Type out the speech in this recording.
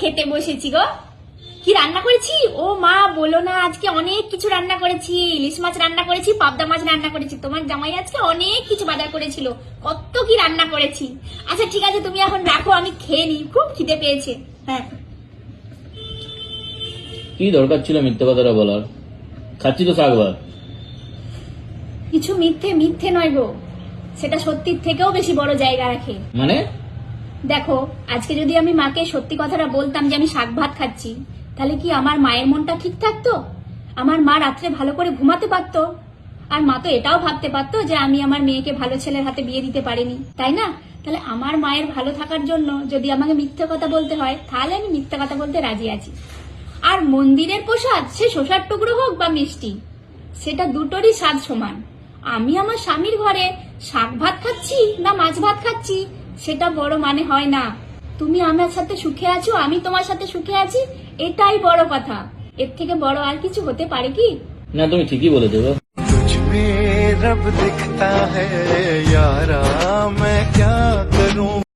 খেতে বসেছি গো। কি রান্না করেছি? ও মা বলো না আজকে অনেক কিছু রান্না করেছি। ইলিশ মাছ রান্না করেছি পাবদা মাছ রান্না করেছি। তোমার জামাই আজকে অনেক কিছু বাজার করেছিল। কত কি রান্না করেছি। আচ্ছা ঠিক আছে তুমি এখন রাখো আমি খেয়ে নিই। খুব খিদে পেয়েছে। হ্যাঁ। কি দরকার ছিল মিথ্যে কথাটা বলার? খাচ্ছি তো শাক ভাত। কিছু মিথ্যে মিথ্যে নয় গো। সেটা সত্যির থেকেও বেশি বড় জায়গা রাখে। মানে? দেখো, আজকে যদি আমি মাকে সত্যি কথাটা বলতাম যে আমি শাক ভাত খাচ্ছি, তাহলে কি আমার মায়ের মনটা ঠিক থাকতো? আমার মা রাত্রে ভালো করে ঘুমাতে পারতো? আর মা তো এটাও ভাবতে পারতো যে আমি আমার মেয়েকে ভালো ছেলের হাতে বিয়ে দিতে পারিনি, তাই না? তাহলে আমার মায়ের ভালো থাকার জন্য যদি আমাকে মিথ্যে কথা বলতে হয়, তাহলে আমি মিথ্যে কথা বলতে রাজি আছি। আর মন্দিরের প্রসাদ, সে শোষার টুকরো হোক বা মিষ্টি, সেটা দুটোরই স্বাদ সমান। আমি আমার স্বামীর ঘরে শাক ভাত খাচ্ছি না মাছ ভাত খাচ্ছি সেটা বড় মানে হয় না। তুমি আমার সাথে সুখে আছো আমি তোমার সাথে সুখে আছি এটাই বড় কথা। এর থেকে বড় আর কিছু হতে পারে কি? না তুমি ঠিকই বলে দেবো। রব